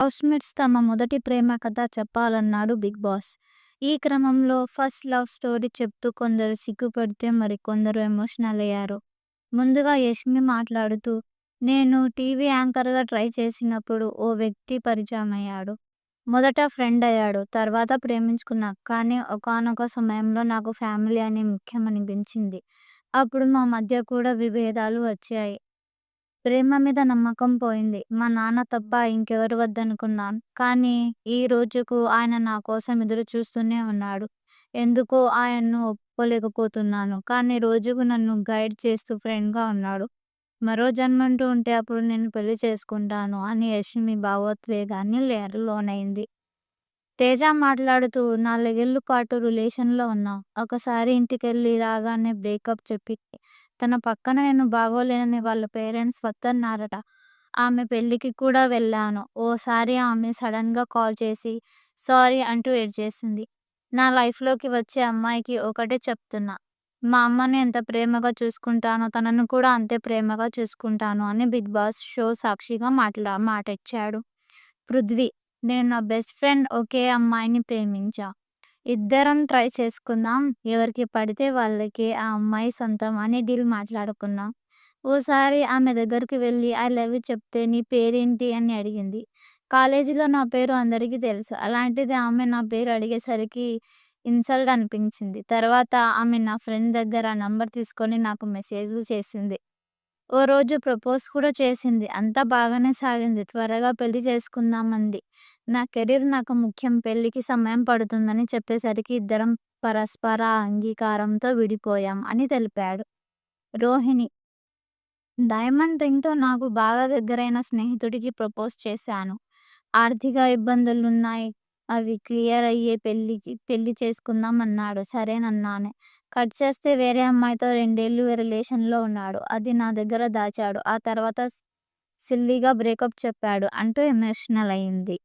Housemates తమ మొదటి ప్రేమ కథ చెప్పాలన్నాడు 'బిగ్ బాస్'. ఈ క్రమంలో ఫస్ట్ లవ్ స్టోరీ చెప్తూ కొందరు సిగ్గుపడితే మరి కొందరు ఎమోషనల్ అయ్యారు. ముందుగా యష్మి మాట్లాడుతూ నేను టీవీ యాంకర్‌గా ట్రై చేసినప్పుడు ఓ వ్యక్తి పరిచయం అయ్యాడు మొదట ఫ్రెండ్ అయ్యాడు. తర్వాత ప్రేమించుకున్నా. కానీ ఒకానొక సమయంలో నాకు ఫ్యామిలీ అనే ముఖ్యం అనిపించింది అప్పుడు మా మధ్య కూడా విభేదాలు వచ్చాయి. ప్రేమ మీద నమ్మకం పోయింది. మా నాన్న తప్ప ఇంకెవరు వద్దనుకున్నాను. కానీ ఈ రోజుకు ఆయన నా కోసం ఎదురు చూస్తూనే ఉన్నాడు. ఎందుకో ఆయన్ను ఒప్పుకోలేకపోతున్నాను. కానీ రోజుకు నన్ను గైడ్ చేస్తూ ఫ్రెండ్‌గా ఉన్నాడు. మరో జన్మంటూ ఉంటే అప్పుడు నేను పెళ్ళి చేసుకుంటాను అని యష్మి లేరు లోనైంది. తేజ మాట్లాడుతూ నాలుగేళ్ళ పాటు రిలేషన్‌లో ఉన్నాం. ఒకసారి ఇంటికెళ్ళి రాగానే బ్రేకప్ చెప్పి తన పక్కన నేను బాగోలేనని వాళ్ళ పేరెంట్స్ వద్దన్నారట. ఆమె పెళ్ళికి కూడా వెళ్ళాను ఓసారి ఆమె సడన్గా కాల్ చేసి సారీ అంటూ ఏడ్చేసింది. నా లైఫ్‌లోకి వచ్చే అమ్మాయికి ఒకటే చెప్తున్నా. మా అమ్మను ఎంత ప్రేమగా చూసుకుంటానో తనను కూడా అంతే ప్రేమగా చూసుకుంటాను అని 'బిగ్ బాస్' షో సాక్షిగా మాట్లా మాటిచ్చాడు. పృథ్వీ నేను నా బెస్ట్ ఫ్రెండ్ ఒకే అమ్మాయిని ప్రేమించా. ఇద్దరం ట్రై చేసుకుందాం. ఎవరికి పడితే వాళ్ళకి ఆ అమ్మాయి సొంతం అని డీల్ మాట్లాడుకున్నాం. ఓసారి ఆమె దగ్గరికి వెళ్ళి ఐ లవ్ యూ చెప్తే నీ పేరేంటి అని అడిగింది. కాలేజీలో నా పేరు అందరికీ తెలుసు. అలాంటిది ఆమె నా పేరు అడిగేసరికి ఇన్సల్ట్ అనిపించింది. తర్వాత ఆమె నా ఫ్రెండ్ దగ్గర నంబర్ తీసుకొని నాకు మెసేజ్‌లు చేసింది. ఓ రోజు ప్రపోజ్ కూడా చేసింది. అంతా బాగానే సాగింది. త్వరగా పెళ్ళి చేసుకుందాం అంది. నా కెరీర్ నాకు ముఖ్యం. పెళ్ళికి సమయం పడుతుందని చెప్పేసరికి ఇద్దరం పరస్పర అంగీకారంతో విడిపోయాం అని తెలిపాడు. రోహిణి డైమండ్ రింగ్‌తో నాకు బాగా దగ్గరైన స్నేహితుడికి ప్రపోజ్ చేశాను. ఆర్థిక ఇబ్బందులు ఉన్నాయి అవి క్లియర్ అయ్యే పెళ్ళికి పెళ్ళి చేసుకుందాం అన్నాడు. సరేనన్నానే కట్ చేస్తే వేరే అమ్మాయితో రెండేళ్ళు రిలేషన్‌లో ఉన్నాడు. అది నా దగ్గర దాచాడు. ఆ తర్వాత సిల్లీగా బ్రేకప్ చెప్పాడు అంటూ ఎమోషనల్ అయింది.